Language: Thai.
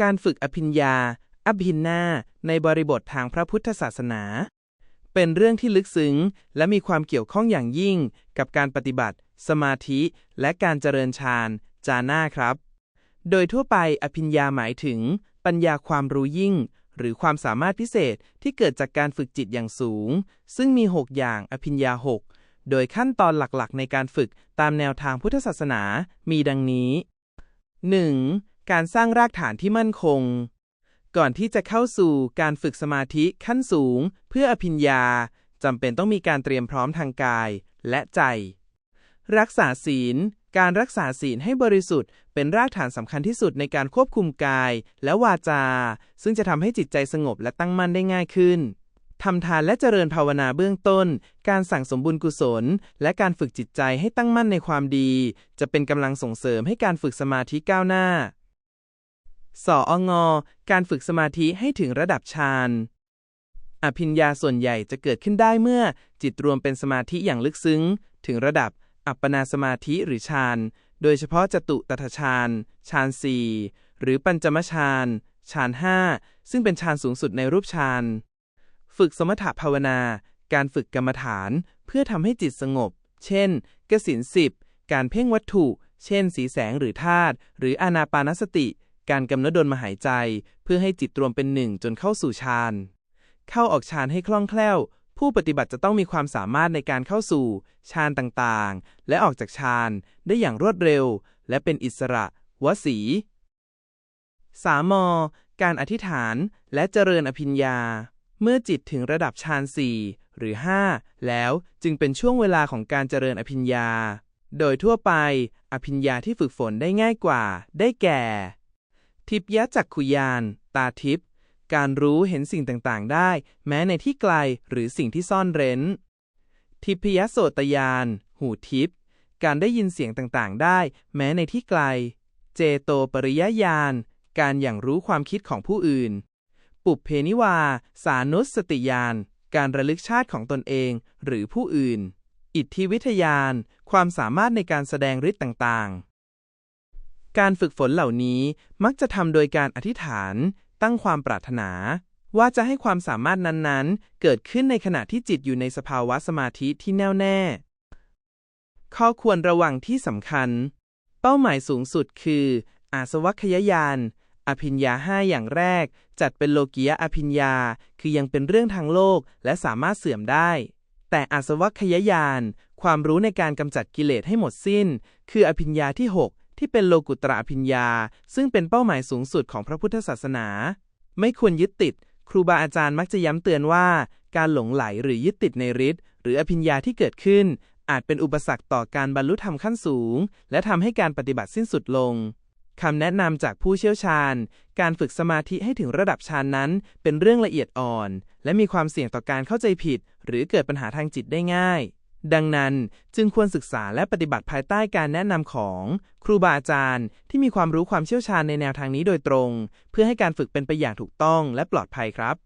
การฝึกอภิญญา อภินนาในบริบททางพระพุทธศาสนา เป็นเรื่องที่ลึกซึ้ง และมีความเกี่ยวข้องอย่างยิ่งกับการปฏิบัติ สมาธิ และการเจริญฌานจาน่าครับ โดยทั่วไปอภิญญาหมายถึง ปัญญาความรู้ยิ่ง หรือความสามารถพิเศษที่เกิดจากการฝึกจิตอย่างสูง ซึ่งมี 6 อย่างอภิญญา 6 โดยขั้นตอนหลักๆ ในการฝึกตามแนวทางพุทธศาสนามีดังนี้ 1. การสร้างรากฐานที่มั่นคง ก่อนที่จะเข้าสู่การฝึกสมาธิขั้นสูง เพื่ออภิญญาจำเป็นต้องมีการเตรียมพร้อมทางกายและใจ รักษาศีล การรักษาศีลให้บริสุทธิ์ เป็นรากฐานสำคัญที่สุดในการควบคุมกายและวาจา ซึ่งจะทำให้จิตใจสงบและตั้งมั่นได้ง่ายขึ้นทำทานและเจริญภาวนาเบื้องต้น การสั่งสมบุญกุศล และการฝึกจิตใจให้ตั้งมั่นในความดี จะเป็นกำลังส่งเสริมให้การฝึกสมาธิก้าวหน้า สอองการฝึกสมาธิให้ถึงระดับฌาน อภิญญาส่วนใหญ่จะเกิดขึ้นได้เมื่อ จิตรวมเป็นสมาธิอย่างลึกซึ้ง ถึงระดับ อัปปนาสมาธิหรือฌาน โดยเฉพาะจตุตถฌาน ฌานสี่หรือปัญจมฌาน ฌานห้าซึ่งเป็นฌานสูงสุดในรูปฌาน ฝึกสมถภาวนา การฝึกกรรมฐาน เพื่อทำให้จิตสงบ เช่น กสินสิบ การเพ่งวัตถุ เช่น สีแสงหรือธาตุ หรืออานาปานสติ การกำหนดดลมหายใจ เพื่อให้จิตรวมเป็นหนึ่งจนเข้าสู่ฌาน เข้าออกฌานให้คล่องแคล่ว ผู้ปฏิบัติจะต้องมีความสามารถในการเข้าสู่ฌานต่างๆ และออกจากฌานได้อย่างรวดเร็ว และเป็นอิสระวสีสามอการอธิษฐานและเจริญอภิญญา เมื่อจิตถึงระดับฌานสี่หรือ 5 แล้วจึงเป็นช่วงเวลาของการเจริญอภิญญา โดยทั่วไป อภิญญาที่ฝึกฝนได้ง่ายกว่า ได้แก่ ทิพยจักขุยาน ตาทิพย์การรู้เห็นสิ่งต่างๆ ได้ แม้ในที่ไกลหรือสิ่งที่ซ่อนเร้น ทิพยโสตยาน หูทิพย์การได้ยินเสียงต่างๆ ได้ แม้ในที่ไกล เจโตปริยญาณ การอย่างรู้ความคิดของผู้อื่น ปุบเพนิวา สานุสติญาณ การระลึกชาติของตนเอง หรือผู้อื่น อิทธิวิทยาน ความสามารถในการแสดงฤทธิ์ต่างๆ การฝึกฝนเหล่านี้มักจะทำโดยการอธิษฐาน ตั้งความปรารถนา ว่าจะให้ความสามารถนั้นๆ เกิดขึ้นในขณะที่จิตอยู่ในสภาวะสมาธิที่แน่วแน่ ข้อควรระวังที่สำคัญ เป้าหมายสูงสุดคือ อาสวัคยายานอภิญญาห้าอย่างแรก จัดเป็นโลกียอภิญญา คือยังเป็นเรื่องทางโลกและสามารถเสื่อมได้ แต่อาสวัคยายาน ความรู้ในการกำจัดกิเลสให้หมดสิ้น คืออภิญญาที่ 6 ที่เป็นโลกุตระอภิญญา ซึ่งเป็นเป้าหมายสูงสุดของพระพุทธศาสนา ไม่ควรยึดติด ครูบาอาจารย์มักจะย้ำเตือนว่า การหลงไหลหรือยึดติดในฤทธิ์หรืออภิญญาที่เกิดขึ้น อาจเป็นอุปสรรคต่อการบรรลุธรรมขั้นสูง และทำให้การปฏิบัติสิ้นสุดลงคำแนะนำจากผู้เชี่ยวชาญ การฝึกสมาธิให้ถึงระดับฌานนั้น เป็นเรื่องละเอียดอ่อน และมีความเสี่ยงต่อการเข้าใจผิด หรือเกิดปัญหาทางจิตได้ง่าย ดังนั้นจึงควรศึกษาและปฏิบัติภายใต้การแนะนำของ ครูบาอาจารย์ ที่มีความรู้ความเชี่ยวชาญในแนวทางนี้โดยตรง เพื่อให้การฝึกเป็นไปอย่างถูกต้องและปลอดภัยครับ